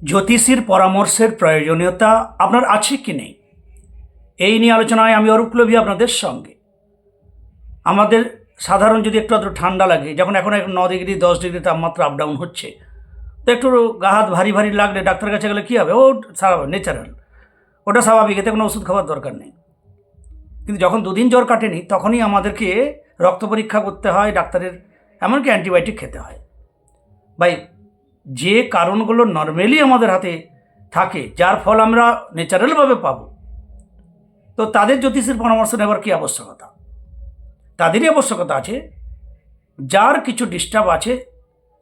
জ্যোতিষীর পরামর্শের প্রয়োজনীয়তা আপনার আছে কি নেই? এই নিয়ে আলোচনায় আমি অরূপলবী আপনাদের সঙ্গে। আমাদের সাধারণ যদি একটু আধটু ঠান্ডা লাগে, যখন এখন এখন ন ডিগ্রি, দশ ডিগ্রি তাপমাত্রা আপ ডাউন হচ্ছে, তো একটু গা হাত ভারী ভারী লাগলে ডাক্তারের কাছে গেলে কী হবে? ও স্বাভাবিক ন্যাচারাল ওটা স্বাভাবিক, এতে কোনো ওষুধ খাওয়ার দরকার নেই। কিন্তু যখন দুদিন জ্বর কাটেনি, তখনই আমাদেরকে রক্ত পরীক্ষা করতে হয়, ডাক্তারের, এমনকি অ্যান্টিবায়োটিক খেতে হয়। বাই যে কারণগুলো নর্মালি আমাদের হাতে থাকে, যার ফল আমরা ন্যাচারালভাবে পাবো। তো তাদের জ্যোতিষের পরামর্শ নেবার কী আবশ্যকতা? তাদেরই আবশ্যকতা আছে। যার কিছু ডিস্টার্ব আছে,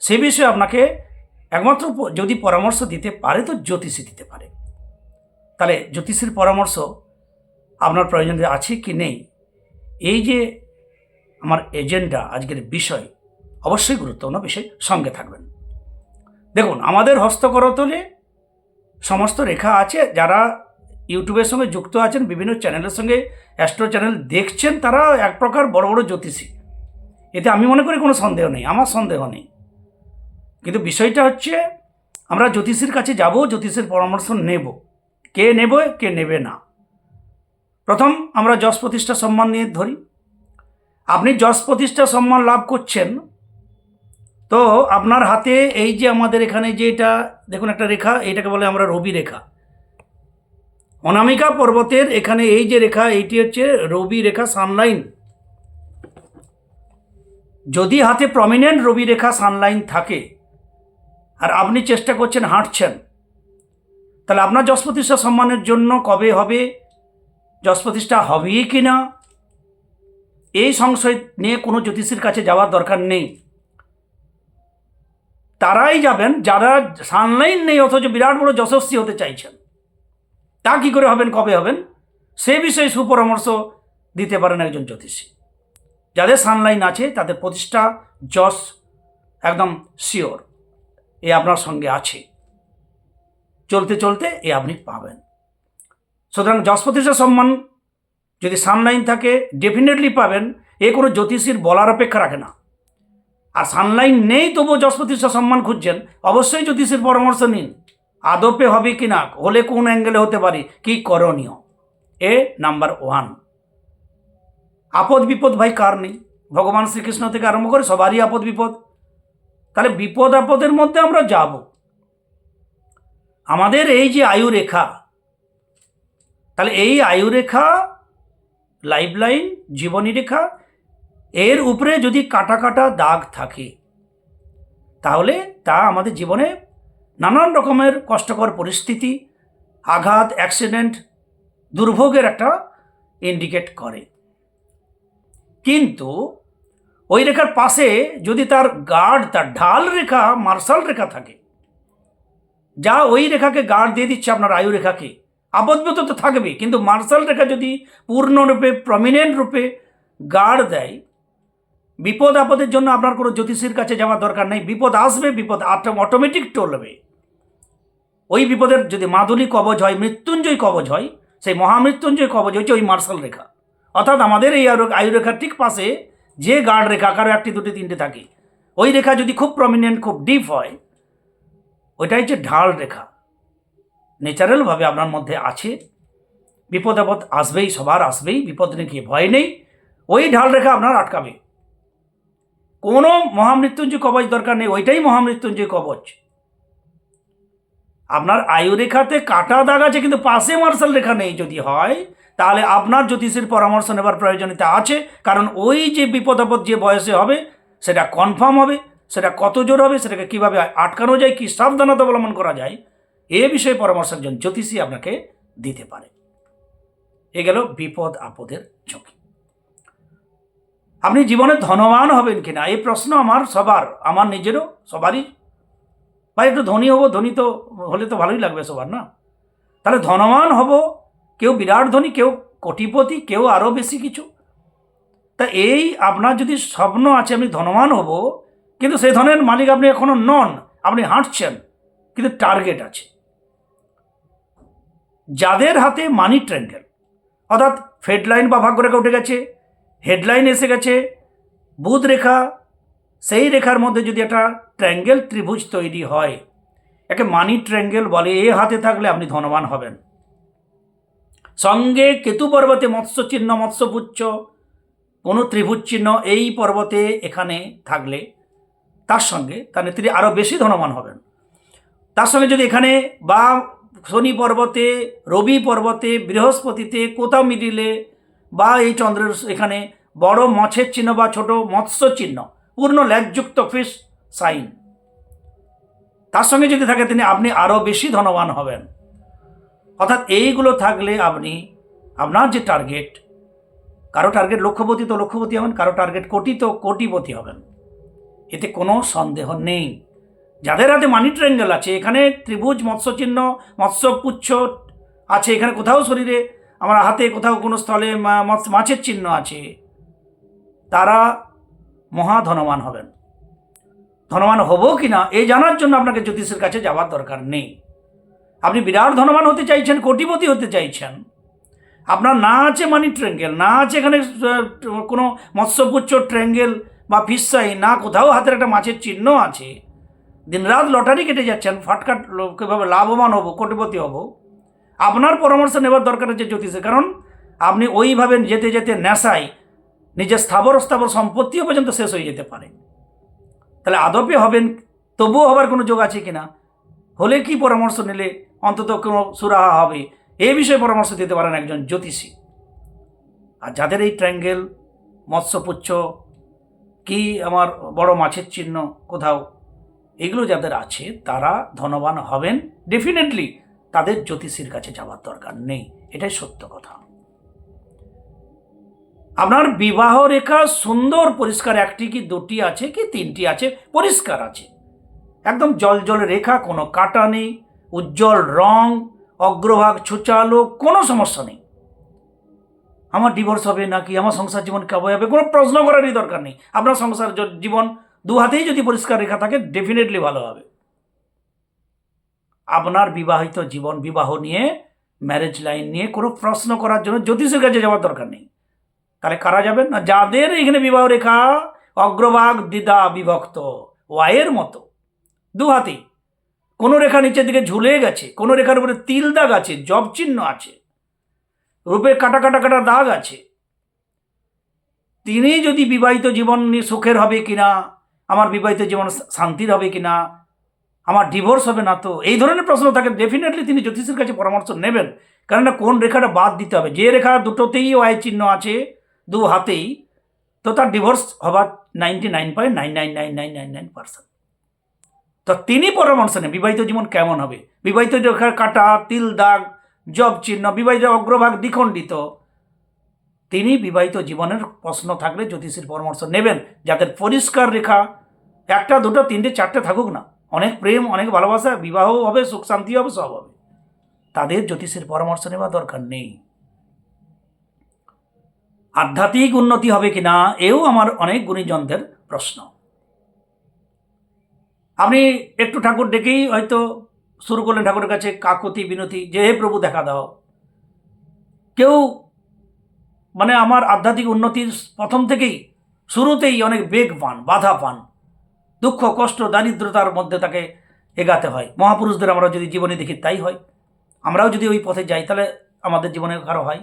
সে বিষয়ে আপনাকে একমাত্র যদি পরামর্শ দিতে পারে, তো জ্যোতিষী দিতে পারে। তাহলে জ্যোতিষীর পরামর্শ আপনার প্রয়োজন আছে কি নেই? এই যে আমার এজেন্ডা আজকের বিষয়, অবশ্যই গুরুত্বপূর্ণ বিষয় সঙ্গে থাকবেন। দেখুন, আমাদের হস্তকরতলে সমস্ত রেখা আছে। যারা ইউটিউবের সঙ্গে যুক্ত আছেন, বিভিন্ন চ্যানেলের সঙ্গে অ্যাস্ট্রো চ্যানেল দেখছেন, তারা এক প্রকার বড় বড় জ্যোতিষী। এতে আমি মনে করি কোনো সন্দেহ নেই, আমার সন্দেহ নেই। কিন্তু বিষয়টা হচ্ছে, আমরা জ্যোতিষীর কাছে যাব, জ্যোতিষের পরামর্শ নেব। কে নেব, কে নেবে না? প্রথম, আমরা যশ প্রতিষ্ঠা সম্মান নিয়ে ধরি। আপনি যশ প্রতিষ্ঠা সম্মান লাভ করছেন তো আপনার হাতে এই যে আমাদের এখানে যে এটা, দেখুন একটা রেখা, এটাকে বলে আমরা রবি রেখা। অনামিকা পর্বতের এখানে এই যে রেখা, এইটি হচ্ছে রবি রেখা সানলাইন। যদি হাতে প্রমিনেন্ট রবি রেখা সানলাইন থাকে, আর আপনি চেষ্টা করছেন হাঁটছেন, তাহলে আপনার যশ প্রতিষ্ঠা সম্মানের জন্য কবে হবে যশ প্রতিষ্ঠা হবেই কি না, এই সংশয় নিয়ে কোনো জ্যোতিষীর কাছে যাওয়ার দরকার নেই। তারাই যাবেন যারা সানলাইন নেই, অথচ বিরাট বড় যশস্বী হতে চাইছেন। তা কী করে হবেন, কবে হবেন? সে বিষয়ে সুপরামর্শ দিতে পারেন একজন জ্যোতিষী। যাদের সানলাইন আছে, তাদের প্রতিষ্ঠা যশ একদম শিওর এ আপনার সঙ্গে আছে। চলতে চলতে এ আপনি পাবেন। সুতরাং যশ প্রতিষ্ঠা সম্মান যদি সানলাইন থাকে ডেফিনেটলি পাবেন। এ কোনো জ্যোতিষীর বলার অপেক্ষা রাখে না। আর সানলাইন নেই তবুও যশ প্রতিষ্ঠা সম্মান খুঁজছেন। অবশ্যই জ্যোতিষীর পরামর্শ নিন। আদপে হবে কি না, হলে কোন অ্যাঙ্গেলে হতে পারে, কি করণীয়? এ নাম্বার ওয়ান আপদ বিপদ ভাই কার নেই? ভগবান শ্রীকৃষ্ণ থেকে আরম্ভ করে সবারই আপদ বিপদ। তাহলে বিপদ আপদের মধ্যে আমরা যাব। আমাদের এই যে আয়ু রেখা, তাহলে এই আয়ু রেখা লাইফ লাইন জীবনী রেখা এর উপরে যদি কাটা কাটা দাগ থাকে, তাহলে তা আমাদের জীবনে নানান রকমের কষ্টকর পরিস্থিতি, আঘাত অ্যাক্সিডেন্ট দুর্ভোগের একটা ইন্ডিকেট করে। কিন্তু ওই রেখার পাশে যদি তার গার্ড তার ঢাল রেখা মার্শাল রেখা থাকে, যা ওই রেখাকে গার্ড দিয়ে দিচ্ছে আপনার আয়ু রেখাকে আবদ্ধত তো থাকবে কিন্তু মার্শাল রেখা যদি পূর্ণরূপে প্রমিনেন্ট রূপে গার্ড দেয় বিপদ আপদের জন্য আপনার কোনো জ্যোতিষীর কাছে যাওয়ার দরকার নেই। বিপদ আসবে, বিপদ অটোমেটিক টলবে। ওই বিপদের যদি মাদুলি কবচ হয়, মৃত্যুঞ্জয় কবচ হয়, সেই মহামৃত্যুঞ্জয় কবচ হচ্ছে ওই মার্শাল রেখা। অর্থাৎ আমাদের এই আয়ু- আয়ু ঠিক পাশে যে গার্ড রেখা কারও একটি, দুটি, তিনটে থাকে, ওই রেখা যদি খুব প্রমিনেন্ট খুব ডিপ হয়, ওইটাই হচ্ছে ঢাল রেখা। ন্যাচারালভাবে আপনার মধ্যে আছে। বিপদ আপদ আসবেই, সবার আসবেই, বিপদ নাকি ভয় নেই। ওই ঢাল রেখা আপনার আটকাবে। কোনো মহামৃত্যুঞ্জয় কবচ দরকার নেই, ওইটাই মহামৃত্যুঞ্জয় কবচ। আপনার আয়ু রেখাতে কাটা দাগ আছে, কিন্তু পাশে মার্শাল রেখা নেই যদি হয়, তাহলে আপনার জ্যোতিষের পরামর্শ নেবার প্রয়োজনীয়তা আছে, কারণ ওই যে বিপদ আপদ যে বয়সে হবে, সেটা কনফার্ম হবে, সেটা কত জোর হবে, সেটাকে কীভাবে আটকানো যায়, কী সাবধানতা অবলম্বন করা যায়, এ বিষয়ে পরামর্শ একজন জ্যোতিষী আপনাকে দিতে পারে। এ গেল বিপদ আপদের ঝুঁকি। আপনি জীবনে ধনবান হবেন কিনা? এই প্রশ্ন আমার সবার, আমার নিজেরও, সবারই। ভাই, একটু ধনী হব, ধনী তো হলে তো ভালোই লাগবে সবার, না? তাহলে ধনবান হব, কেউ বিরাট ধনী, কেউ কোটিপতি, কেউ আরও বেশি কিছু। তা এই আপনার যদি স্বপ্ন আছে আপনি ধনবান হব, কিন্তু সেই ধনের মালিক আপনি এখনও নন, আপনি হাঁটছেন, কিন্তু টার্গেট আছে। যাদের হাতে মানি ট্র্যাঙ্গেল অর্থাৎ ফেডলাইন বা ভাগ্যরেখা উঠে গেছে হেডলাইন এসে গেছে, বুধ রেখা, সেই রেখার মধ্যে যদি একটা ট্র্যাঙ্গেল ত্রিভুজ তৈরি হয়, একে মানি ট্র্যাঙ্গেল বলে, এ হাতে থাকলে আপনি ধনবান হবেন। সঙ্গে কেতু পর্বতে মৎস্য চিহ্ন মৎস্যপুচ্ছ কোনো ত্রিভুজ চিহ্ন, এই পর্বতে এখানে থাকলে তার সঙ্গে তাহলে তিনি আরও বেশি ধনবান হবেন। তার সঙ্গে যদি এখানে বা শনি পর্বতে, রবি পর্বতে, বৃহস্পতিতে কোথাও মিডিলে বা এই চন্দ্রের এখানে বড় মছের চিহ্ন বা ছোট মৎস্য চিহ্ন, পূর্ণ ল্যাজযুক্ত ফিস সাইন তার সঙ্গে যদি থাকে তিনি আপনি আরও বেশি ধনবান হবেন। অর্থাৎ এইগুলো থাকলে আপনি আপনার যে টার্গেট কারও টার্গেট লক্ষ্যপতি তো লক্ষ্যপতি হবেন, কারও টার্গেট কোটি তো কোটিপতি হবেন। এতে কোনো সন্দেহ নেই। যাদের হাতে মানি ট্রায়াঙ্গেল আছে, এখানে ত্রিভুজ, মৎস্য চিহ্ন মৎস্যপুচ্ছ আছে, এখানে কোথাও শরীরে আমার হাতে কোথাও কোনো স্থলে মাছের চিহ্ন আছে। তারা মহা ধনবান হবেন। ধনবান হব কি না এই জানার জন্য আপনাকে জ্যোতিষের কাছে যাওয়ার দরকার নেই। আপনি বিরাট ধনবান হতে চাইছেন, কোটিপতি হতে চাইছেন। আপনার না আছে মানি ট্র্যাঙ্গেল না আছে এখানে কোনো মৎস্যপুচ্ছ ট্র্যাঙ্গেল বা ফিসাই না কোথাও হাতের একটা মাছের চিহ্ন আছে। দিনরাত লটারি কেটে যাচ্ছেন, ফাটকাট কীভাবে লাভবান হব, কোটিপতি হব। আপনার পরামর্শ নেবার দরকার আছে জ্যোতিষে, কারণ আপনি ওইভাবে যেতে যেতে নেশায় নিজের স্থাবর স্থাবর সম্পত্তিও পর্যন্ত শেষ হয়ে যেতে পারে। তাহলে আদপে হবেন, তবুও হবার কোনো যোগ আছে কি না হলে কি পরামর্শ নিলে অন্তত কোনো সুরাহা হবে? এই বিষয়ে পরামর্শ দিতে পারেন একজন জ্যোতিষী। আর যাদের এই ট্র্যাঙ্গেল, মৎস্যপুচ্ছ, কি আমার বড় মাছের চিহ্ন কোথাও, এগুলো যাদের আছে, তারা ধনবান হবেন। ডেফিনেটলি তাদের জ্যোতিষীর কাছে যাওয়ার দরকার নেই। এটাই সত্য কথা। আপনার বিবাহ রেখা সুন্দর, পরিষ্কার একটি কি দুটি আছে কি তিনটি আছে? পরিষ্কার আছে। একদম জল জল রেখা, কোনো কাটা নেই, উজ্জ্বল রং, অগ্রভাগ ছুচালো কোনো সমস্যা নেই। আমার ডিভোর্স হবে নাকি, আমার সংসার জীবন কেমন হবে কোনো প্রশ্ন করারই দরকার নেই। আপনার সংসার জীবন দু হাতেই যদি পরিষ্কার রেখা থাকে ডেফিনেটলি ভালো হবে। আপনার বিবাহিত জীবন, বিবাহ নিয়ে ম্যারেজ লাইন নিয়ে কোনো প্রশ্ন করার জন্য জ্যোতিষের কাছে যাওয়ার দরকার নেই। তাহলে কারা যাবেন না? যাদের এখানে বিবাহ রেখা অগ্রভাগ দ্বিধা বিভক্ত, ওয়াইয়ের মতো। দু কোনো রেখা নিচের দিকে ঝুলে গেছে, কোনো রেখার উপরে তিল দাগ আছে, জব চিহ্ন আছে, রূপে কাটা কাটা কাটা দাগ আছে। তিনি যদি বিবাহিত জীবন নিয়ে সুখের হবে কিনা, আমার বিবাহিত জীবন শান্তির হবে কিনা আমার ডিভোর্স হবে না তো? এই ধরনের প্রশ্ন থাকে ডেফিনেটলি তিনি জ্যোতিষের কাছে পরামর্শ নেবেন। কেননা কোন রেখাটা বাদ দিতে হবে? যে রেখা দুটোতেই ওয়াই চিহ্ন আছে, দু হাতেই, তো তার ডিভোর্স হবার ninety nine point nine nine nine nine nine nine percent তো তিনি পরামর্শ নেন, বিবাহিত জীবন কেমন হবে? বিবাহিত রেখার কাটা, তিল, দাগ, জব চিহ্ন, বিবাহিত অগ্রভাগ দ্বিখণ্ডিত। তিনি বিবাহিত জীবনের প্রশ্ন থাকলে জ্যোতিষীর পরামর্শ নেবেন, যাদের পরিষ্কার রেখা, একটা, দুটো, তিনটে, চারটে থাকুক না। অনেক প্রেম, অনেক ভালোবাসা, বিবাহ হবে, সুখ, শান্তি হবে, সব হবে। তাদের জ্যোতিষের পরামর্শ নেওয়া দরকার নেই। আধ্যাত্মিক উন্নতি হবে কি না এও আমার অনেক গুণীজনদের প্রশ্ন। আপনি একটু ঠাকুর ডেকেই হয়তো শুরু করলেন ঠাকুরের কাছে, কাকতি, বিনতি, যে হে প্রভু দেখা দাও। কেউ মানে আমার আধ্যাত্মিক উন্নতির প্রথম থেকেই, শুরুতেই অনেক বেগ পান বাধা পান দুঃখ, কষ্ট, দারিদ্রতার মধ্যে তাকে এগাতে হয়। মহাপুরুষদের আমরা যদি জীবনে দেখি তাই হয়। আমরাও যদি ওই পথে যাই, তাহলে আমাদের জীবনে কারও হয়।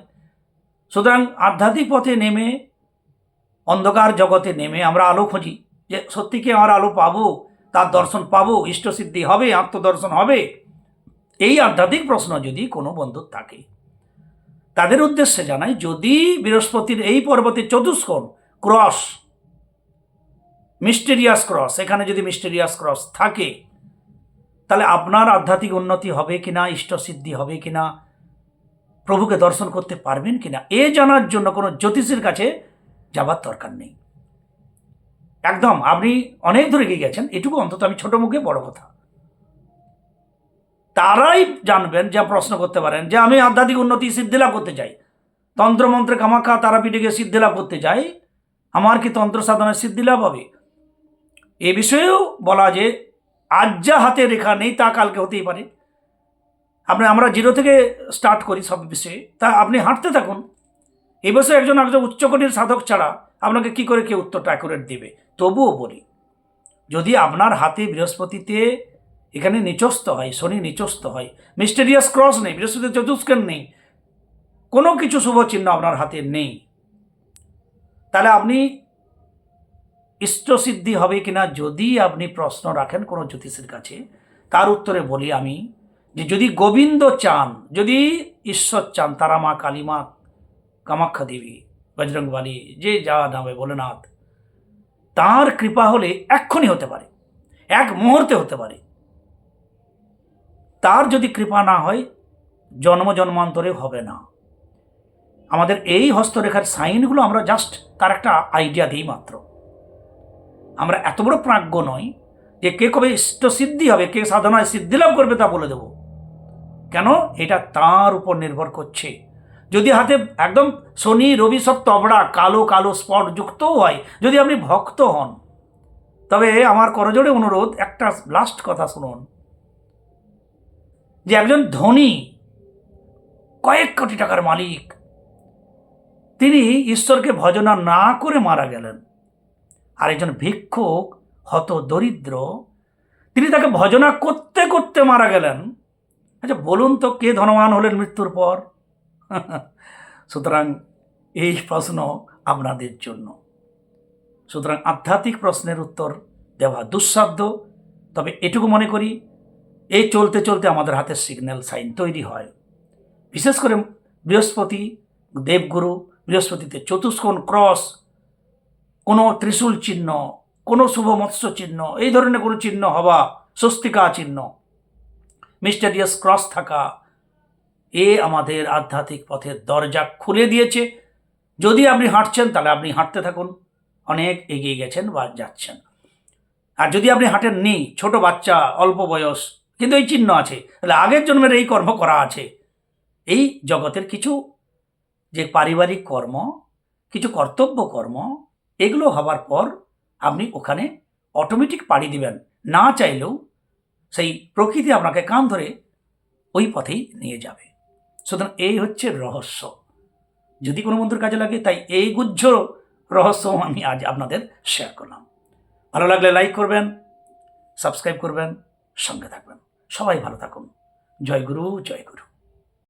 সুতরাং আধ্যাত্মিক পথে নেমে, অন্ধকার জগতে নেমে আমরা আলো খুঁজি। যে সত্যি কি আমার আলো পাবো? তার দর্শন পাবো? ইষ্টসিদ্ধি হবে? আত্মদর্শন হবে? এই আধ্যাত্মিক প্রশ্ন যদি কোনো বন্ধুর থাকে, তাদের উদ্দেশ্যে জানাই, যদি বৃহস্পতির এই পর্বতে চতুষ্কোণ, ক্রস মিস্টেরিয়াস ক্রস, এখানে যদি মিস্টেরিয়াস ক্রস থাকে, তাহলে আপনার আধ্যাত্মিক উন্নতি হবে কিনা ইষ্টসিদ্ধি হবে কিনা, প্রভুকে দর্শন করতে পারবেন কিনা, এ জানার জন্য কোনো জ্যোতিষের কাছে যাবার দরকার নেই। একদম, আপনি অনেক দূরে গিয়ে গেছেন, এটুকু অন্তত আমি ছোটো মুখে বড় কথা। তারাই জানবেন, যা প্রশ্ন করতে পারেন, যে আমি আধ্যাত্মিক উন্নতি সিদ্ধি লাভ করতে চাই। তন্ত্রমন্ত্রে কামাখা তারাপীঠে গিয়ে সিদ্ধি লাভ করতে চাই। আমার কি তন্ত্র সাধনায় সিদ্ধি লাভ হবে? এ বিষয়েও বলা যে আজ যা হাতে রেখা নেই তা কালকে হতেই পারে। আপনি, আমরা জিরো থেকে স্টার্ট করি সব বিষয়ে। তা আপনি হাঁটতে থাকুন। এ বছর একজন একজন উচ্চকোটির সাধক ছাড়া আপনাকে কি করে কেউ উত্তরটা অ্যাকুরেট দেবে? তবুও বলি, যদি আপনার হাতে বৃহস্পতিতে এখানে নিচস্ত হয়, শনি নিচস্ত হয় মিস্টেরিয়াস ক্রস নেই বৃহস্পতি চতুষ্কেন নেই, কোনো কিছু শুভ চিহ্ন আপনার হাতে নেই, তাহলে আপনি ইষ্টসিদ্ধি হবে কিনা যদি আপনি প্রশ্ন রাখেন কোনো জ্যোতিষের কাছে, তার উত্তরে বলি আমি যে যদি গোবিন্দ চান, যদি ঈশ্বর চান তারা মা কালীমা, কামাখ্যা দেবী, বজরংবালী, যে যা নামে ভোলেনাথ, তার কৃপা হলে এক্ষুনি হতে পারে, এক মুহূর্তে হতে পারে। তার যদি কৃপা না হয়, জন্ম জন্মান্তরে হবে না। আমাদের এই হস্তরেখার সাইনগুলো আমরা জাস্ট তার একটা আইডিয়া দিই মাত্র। আমরা এত বড় প্রাজ্ঞ নই যে কে কবে ইষ্ট সিদ্ধি হবে, কে সাধনায় সিদ্ধি লাভ করবে তা বলে দেব। কেন? এটা তার উপর নির্ভর করছে। যদি হাতে একদম শনি, রবি, সব তবড়া, কালো কালো স্পট যুক্তও হয়, যদি আপনি ভক্ত হন, তবে আমার করজোড়ে অনুরোধ, একটা লাস্ট কথা শুনুন। যে একজন ধনী, কয়েক কোটি টাকার মালিক, তিনি ঈশ্বরকে ভজনা না করে মারা গেলেন। আর একজন ভিক্ষুক, হত দরিদ্র, তিনি তাকে ভজনা করতে করতে মারা গেলেন। আচ্ছা বলুন তো কে ধনবান হলেন মৃত্যুর পর? সুতরাং এই প্রশ্ন আপনাদের জন্য। সুতরাং আধ্যাত্মিক প্রশ্নের উত্তর দেওয়া দুঃসাধ্য, তবে এটুকু মনে করি, এই চলতে চলতে আমাদের হাতে সিগন্যাল সাইন তৈরি হয়। বিশেষ করে বৃহস্পতি দেবগুরু বৃহস্পতিতে চতুষ্কোণ ক্রস কোনো ত্রিশূল চিহ্ন, কোনো শুভ মৎস্য চিহ্ন, এই ধরনের কোনো চিহ্ন হওয়া স্বস্তিকা চিহ্ন। মিস্টেরিয়াস ক্রস থাকা, এ আমাদের আধ্যাত্মিক পথের দরজা খুলে দিয়েছে। যদি আপনি হাঁটছেন, তাহলে আপনি হাঁটতে থাকুন। অনেক এগিয়ে গেছেন বা যাচ্ছেন। আর যদি আপনি হাঁটেন নেই ছোট বাচ্চা, অল্প বয়স, কিন্তু এই চিহ্ন আছে, তাহলে আগের জন্মের এই কর্ম করা আছে। এই জগতের কিছু যে পারিবারিক কর্ম, কিছু কর্তব্য কর্ম এগুলো হবার পর আপনি ওখানে অটোমেটিক পাড়ি দিবেন। না চাইলেও সেই প্রকৃতি আপনাকে কান ধরে ওই পথেই নিয়ে যাবে। সুতরাং এই হচ্ছে রহস্য। যদি কোনো বন্ধুর কাজে লাগে, তাই এই গুজ্জ রহস্য আমি আজ আপনাদের শেয়ার করলাম। ভালো লাগলে লাইক করবেন সাবস্ক্রাইব করবেন, সঙ্গে থাকবেন। সবাই ভালো থাকুন। জয় গুরু জয় গুরু।